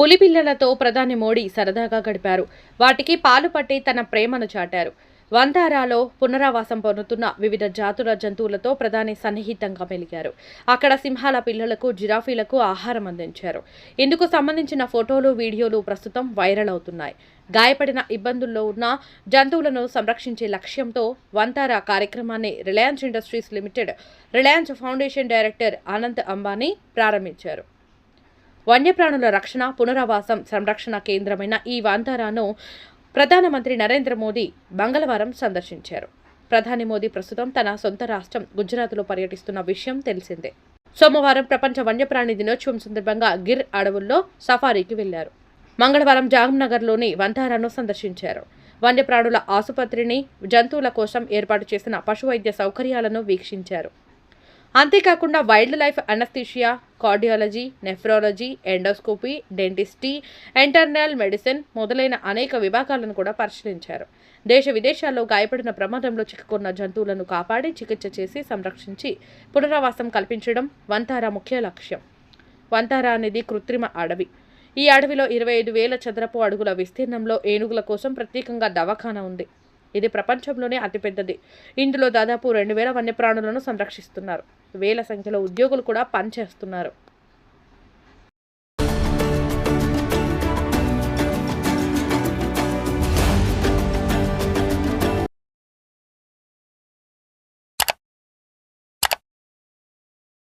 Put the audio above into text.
పులిపిల్లలతో ప్రధాని మోడీ సరదాగా గడిపారు. వాటికి పాలు పట్టి తన ప్రేమను చాటారు. వంతారాలో పునరావాసం పొందుతున్న వివిధ జాతుల జంతువులతో ప్రధాని సన్నిహితంగా మెలిగారు. అక్కడ సింహాల పిల్లలకు జిరాఫీలకు ఆహారం అందించారు. ఇందుకు సంబంధించిన ఫోటోలు వీడియోలు ప్రస్తుతం వైరల్ అవుతున్నాయి. గాయపడిన ఇబ్బందుల్లో ఉన్న జంతువులను సంరక్షించే లక్ష్యంతో వంతారా కార్యక్రమాన్ని Reliance Industries Limited Reliance Foundation director Anant Ambani ప్రారంభించారు. వన్యప్రాణుల రక్షణ పునరావాసం సంరక్షణ కేంద్రమైన ఈ వాంతారాను ప్రధానమంత్రి నరేంద్ర మోదీ మంగళవారం సందర్శించారు. ప్రధాని మోదీ ప్రస్తుతం తన సొంత రాష్ట్రం గుజరాత్లో పర్యటిస్తున్న విషయం తెలిసిందే. సోమవారం ప్రపంచ వన్యప్రాణి దినోత్సవం సందర్భంగా గిర్ అడవుల్లో సఫారీకి వెళ్ళారు. మంగళవారం జామ్నగర్లోని వంతారాను సందర్శించారు. వన్యప్రాణుల ఆసుపత్రిని జంతువుల కోసం ఏర్పాటు చేసిన పశువైద్య సౌకర్యాలను వీక్షించారు. అంతేకాకుండా wildlife anaesthesia cardiology nephrology endoscopy dentistry internal medicine మొదలైన అనేక విభాగాలను కూడా పరిశీలించారు. దేశ విదేశాల్లో గాయపడిన ప్రమాదంలో చిక్కుకున్న జంతువులను కాపాడి చికిత్స చేసి సంరక్షించి పునరావాసం కల్పించడం వంతారా ముఖ్య లక్ష్యం. వంతారా అనేది కృత్రిమ అడవి. ఈ అడవిలో ఇరవై ఐదు వేల చదరపు అడుగుల విస్తీర్ణంలో ఏనుగుల కోసం ప్రత్యేకంగా దవాఖాన ఉంది. ఇది ప్రపంచంలోనే అతిపెద్దది. ఇందులో దాదాపు రెండు వేల వన్యప్రాణులను సంరక్షిస్తున్నారు. వేల సంఖ్యలో ఉద్యోగులు కూడా పనిచేస్తున్నారు.